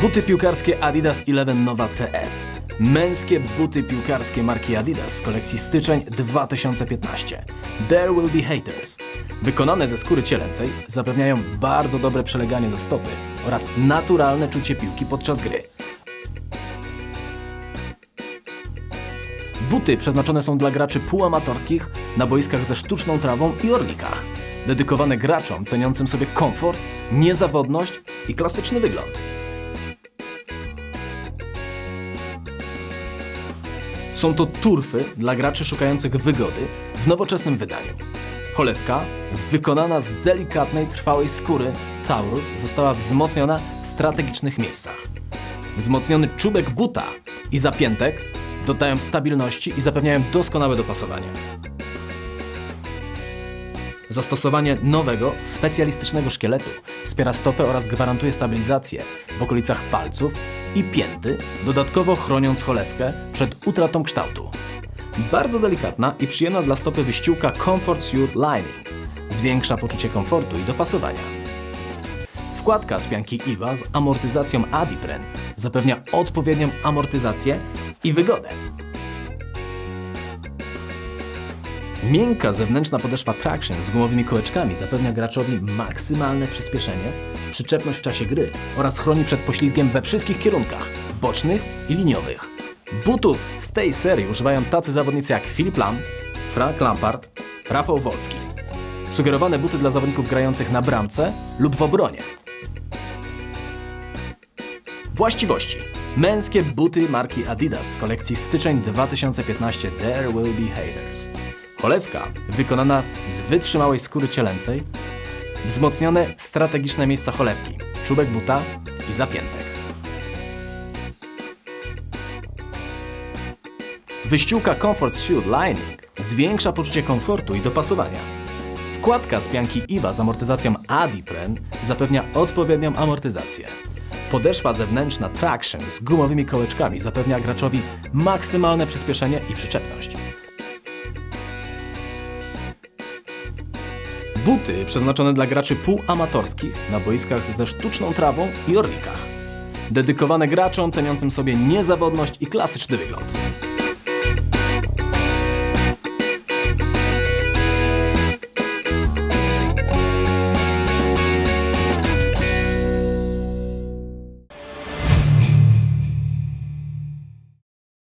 Buty piłkarskie Adidas Eleven Nova TF. Męskie buty piłkarskie marki Adidas z kolekcji styczeń 2015. There will be haters. Wykonane ze skóry cielęcej zapewniają bardzo dobre przeleganie do stopy oraz naturalne czucie piłki podczas gry. Buty przeznaczone są dla graczy półamatorskich na boiskach ze sztuczną trawą i orlikach. Dedykowane graczom ceniącym sobie komfort, niezawodność i klasyczny wygląd. Są to turfy dla graczy szukających wygody w nowoczesnym wydaniu. Cholewka, wykonana z delikatnej, trwałej skóry Taurus, została wzmocniona w strategicznych miejscach. Wzmocniony czubek buta i zapiętek dodają stabilności i zapewniają doskonałe dopasowanie. Zastosowanie nowego, specjalistycznego szkieletu wspiera stopę oraz gwarantuje stabilizację w okolicach palców i pięty, dodatkowo chroniąc cholewkę przed utratą kształtu. Bardzo delikatna i przyjemna dla stopy wyściółka Comfort Suit Lining zwiększa poczucie komfortu i dopasowania. Wkładka z pianki IWA z amortyzacją Adipren zapewnia odpowiednią amortyzację i wygodę. Miękka zewnętrzna podeszwa Traction z gumowymi kołeczkami zapewnia graczowi maksymalne przyspieszenie, przyczepność w czasie gry oraz chroni przed poślizgiem we wszystkich kierunkach bocznych i liniowych. Butów z tej serii używają tacy zawodnicy jak Filip Lam, Frank Lampard, Rafał Wolski. Sugerowane buty dla zawodników grających na bramce lub w obronie. Właściwości. Męskie buty marki Adidas z kolekcji styczeń 2015 There Will Be Haters. Cholewka wykonana z wytrzymałej skóry cielęcej, wzmocnione strategiczne miejsca cholewki, czubek buta i zapiętek. Wyściółka Comfort Suit Lining zwiększa poczucie komfortu i dopasowania. Wkładka z pianki IWA z amortyzacją Adipren zapewnia odpowiednią amortyzację. Podeszwa zewnętrzna Traction z gumowymi kołeczkami zapewnia graczowi maksymalne przyspieszenie i przyczepność. Buty przeznaczone dla graczy półamatorskich na boiskach ze sztuczną trawą i orlikach. Dedykowane graczom ceniącym sobie niezawodność i klasyczny wygląd.